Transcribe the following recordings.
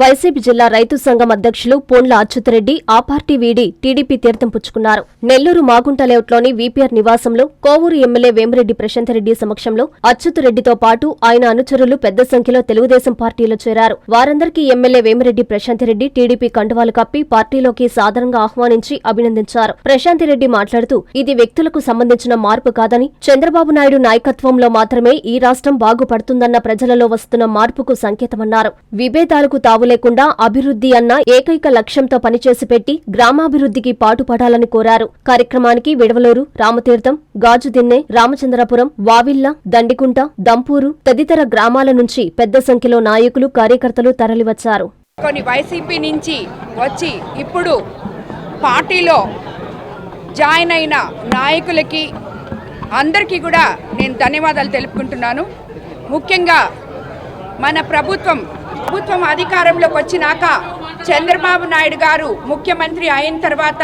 YCP జిల్లా రైతు సంఘం అధ్యక్షులు పోండ్ల అచ్యుతరెడ్డి ఆ పార్టీ వీడి టీడీపీ తీర్థం పుచ్చుకున్నారు. నెల్లూరు మాగుంట లేఅవుట్లోని వీపీఆర్ నివాసంలో కోవూరు ఎమ్మెల్యే వేమిరెడ్డి ప్రశాంతరెడ్డి సమక్షంలో అచ్యుతరెడ్డితో పాటు ఆయన అనుచరులు పెద్ద సంఖ్యలో తెలుగుదేశం పార్టీలో చేరారు. వారందరికీ ఎమ్మెల్యే వేమిరెడ్డి ప్రశాంతిరెడ్డి టీడీపీ కండువాలు కప్పి పార్టీలోకి సాధారణంగా ఆహ్వానించి అభినందించారు. ప్రశాంతిరెడ్డి మాట్లాడుతూ ఇది వ్యక్తులకు సంబంధించిన మార్పు కాదని చంద్రబాబు నాయుడు నాయకత్వంలో మాత్రమే ఈ రాష్ట్రం బాగుపడుతుందన్న ప్రజలలో వస్తున్న మార్పుకు సంకేతమన్నారు. విభేదాలకు తావు లేకుండా అభివృద్ధి అన్న ఏకైక లక్ష్యంతో పనిచేసి పెట్టి గ్రామాభివృద్ధికి పాటుపడాలని కోరారు. కార్యక్రమానికి విడవలూరు రామతీర్థం గాజుదిన్నె రామచంద్రపురం వావిల్ల దండికుంట దంపూరు తదితర గ్రామాల నుంచి పెద్ద సంఖ్యలో నాయకులు కార్యకర్తలు తరలివచ్చారు. కొన్ని వైసీపీ నుంచి వచ్చి ఇప్పుడు పార్టీలో జాయిన్ అయిన నాయకులకి అందరికీ కూడా నేను ధన్యవాదాలు తెలుపుకుంటున్నాను. ముఖ్యంగా మన ప్రభుత్వం ప్రభుత్వం అధికారంలోకి వచ్చినాక చంద్రబాబు నాయుడు గారు ముఖ్యమంత్రి అయిన తర్వాత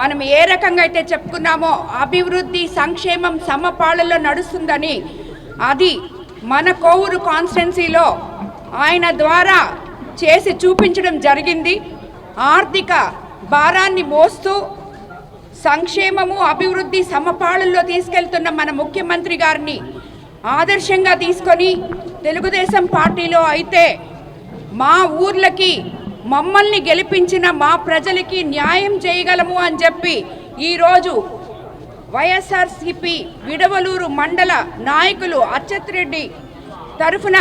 మనం ఏ రకంగా అయితే చెప్పుకున్నామో అభివృద్ధి సంక్షేమం సమపాళల్లో నడుస్తుందని అది మన కోవూరు కాన్స్టిట్యున్సీలో ఆయన ద్వారా చేసి చూపించడం జరిగింది. ఆర్థిక భారాన్ని మోస్తూ సంక్షేమము అభివృద్ధి సమపాళల్లో తీసుకెళ్తున్న మన ముఖ్యమంత్రి గారిని ఆదర్శంగా తీసుకొని తెలుగుదేశం పార్టీలో అయితే మా ఊర్లకి మమ్మల్ని గెలిపించిన మా ప్రజలకి న్యాయం చేయగలము అని చెప్పి ఈరోజు వైఎస్ఆర్సిపి విడవలూరు మండల నాయకులు అచ్చత్ రెడ్డి తరఫున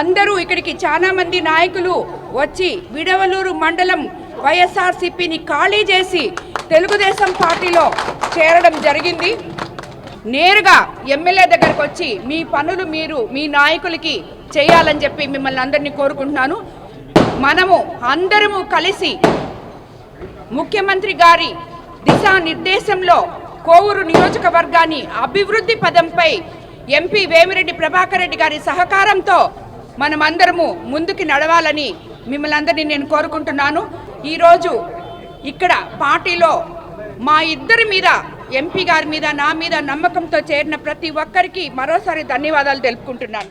అందరూ ఇక్కడికి చాలామంది నాయకులు వచ్చి విడవలూరు మండలం వైఎస్ఆర్సిపిని ఖాళీ చేసి తెలుగుదేశం పార్టీలో చేరడం జరిగింది. నేరుగా ఎమ్మెల్యే దగ్గరకు వచ్చి మీ పనులు మీరు మీ నాయకులకి చేయాలని చెప్పి మిమ్మల్ని అందరినీ కోరుకుంటున్నాను. మనము అందరము కలిసి ముఖ్యమంత్రి గారి దిశానిర్దేశంలో కోవూరు నియోజకవర్గాన్ని అభివృద్ధి పదంపై ఎంపీ వేమిరెడ్డి ప్రభాకర్ రెడ్డి గారి సహకారంతో మనమందరము ముందుకు నడవాలని మిమ్మల్ని అందరినీ నేను కోరుకుంటున్నాను. ఈరోజు ఇక్కడ పార్టీలో మా ఇద్దరి మీద ఎంపీ గారి మీద నా మీద నమ్మకంతో చేరిన ప్రతి ఒక్కరికి మరోసారి ధన్యవాదాలు తెలుపుకుంటున్నాను.